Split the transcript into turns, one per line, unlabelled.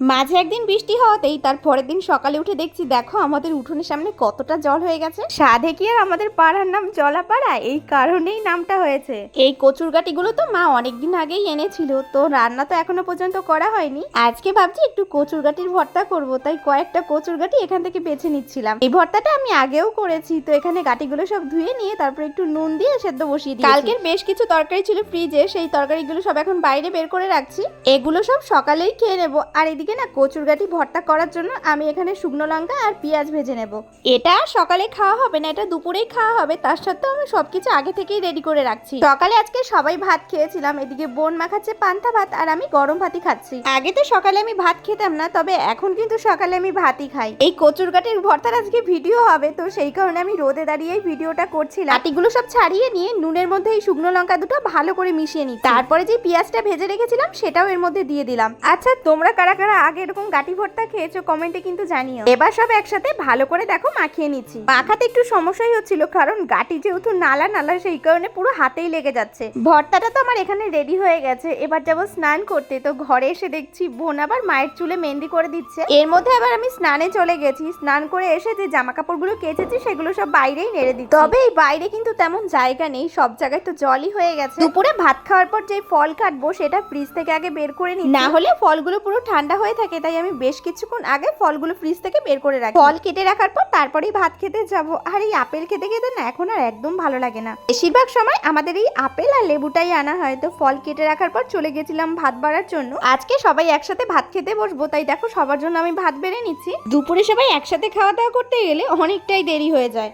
মাঝে একদিন বৃষ্টি হওয়াতেই তার পরের দিন সকালে উঠে দেখছি, দেখো আমাদের উঠোনের সামনে কতটা জল হয়ে গেছে। সাধে কি আর আমাদের পাড়ার নাম জলাপাড়া? এই কারণেই নামটা হয়েছে। এই কচুর গাটিগুলো তো মা অনেকদিন আগেই এনেছিল, তো রান্না তো এখনও পর্যন্ত করা হয়নি। আজকে ভাবছি একটু কচুর গাটির ভর্তা করব, তাই কয়েকটা কচুর গাটি এখান থেকে বেছে নিচ্ছিলাম। এই ভর্তাটা আমি আগেও করেছি, তো এখানে গাটিগুলো সব ধুয়ে নিয়ে তারপর একটু নুন দিয়ে সেদ্ধ বসিয়ে দিই কালকের বেশ কিছু তরকারি ছিল ফ্রিজে, সেই তরকারিগুলো সব এখন বাইরে বের করে রাখছি। এগুলো সব সকালেই খেয়ে নেব, আর এদিকে না কচুর গাটি ভর্তা করার জন্য আমি এখানে শুকনো লঙ্কা আর পেঁয়াজ ভেজে নেব। এটা সকালে খাওয়া হবে না এটা দুপুরেই খাওয়া হবে। তার সত্ত্বেও আমি সবকিছু আগে থেকেই রেডি করে রাখছি। সকালে আজকে সবাই ভাত খেয়েছিলাম এদিকে বোন মাখাচ্ছে পান্তা ভাত আর আমি গরম ভাতই খাচ্ছি। আগে তো সকালে আমি ভাত খেতাম না তবে এখন কিন্তু সকালে আমি ভাতই খাই। এই কচুর গাটির ভর্তার আজকে ভিডিও হবে তো সেই কারণে আমি রোদে দাঁড়িয়েই ভিডিওটা করছিলাম। আটিগুলো সব ছাড়িয়ে নিয়ে নুনের মধ্যে এই শুকনো লঙ্কা দুটো ভালো করে মিশিয়ে নিই তারপরে যে পেঁয়াজটা ভেজে রেখেছিলাম সেটাও এর মধ্যে দিয়ে দিলাম। আচ্ছা তোমরা কারা কারা আগে এরকম গাটি ভর্তা খেয়েছো, কমেন্টে কিন্তু জানিও। এবার সব একসাথে ভালো করে দেখো, মাখিয়ে নিচ্ছি। মাখাতে একটু সমস্যাই হচ্ছিল, কারণ গাটি যেহেতু নালা নালা, সেই কারণে পুরো হাতেই লেগে যাচ্ছে। ভর্তাটা তো আমার এখানে রেডি হয়ে গেছে। এবার যাব স্নান করতে। তো ঘরে এসে দেখছি, বোন আবার মায়ের চুলে মেহেন্দি করে দিচ্ছে। এর মধ্যে আবার আমি স্নানে চলে গেছি। স্নান করে এসে যে জামা কাপড়গুলো কেচেছি, সেগুলো সব বাইরেই নেড়ে দিচ্ছি। তবে এই বাইরে কিন্তু তেমন জায়গা নেই, সব জায়গায় তো জলই হয়ে গেছে। দুপুরে ভাত খাওয়ার পর যে ফল কাটবো, সেটা ফ্রিজ থেকে আগে বের করে নিই না হলে ফলগুলো পুরো ঠান্ডা হয়ে থাকে, তাই আমি বেশ কিছুক্ষণ আগে ফলগুলো ফ্রিজ থেকে বের করে রাখি। ফল কেটে রাখার পর তারপরেই ভাত খেতে যাব। আর এই আপেল খেতে খেতে না, এখন আর একদম ভালো লাগে না। বেশিরভাগ সময় আমাদের এই আপেল আর লেবুটাই আনা হয়। তো ফল কেটে রাখার পর চলে গেছিলাম ভাত বাড়ার জন্য। আজকে সবাই একসাথে ভাত খেতে বসবো, তাই দেখো সবার জন্য আমি ভাত বেড়ে নিচ্ছি। দুপুরে সবাই একসাথে খাওয়া দাওয়া করতে গেলে অনেকটাই দেরি হয়ে যায়।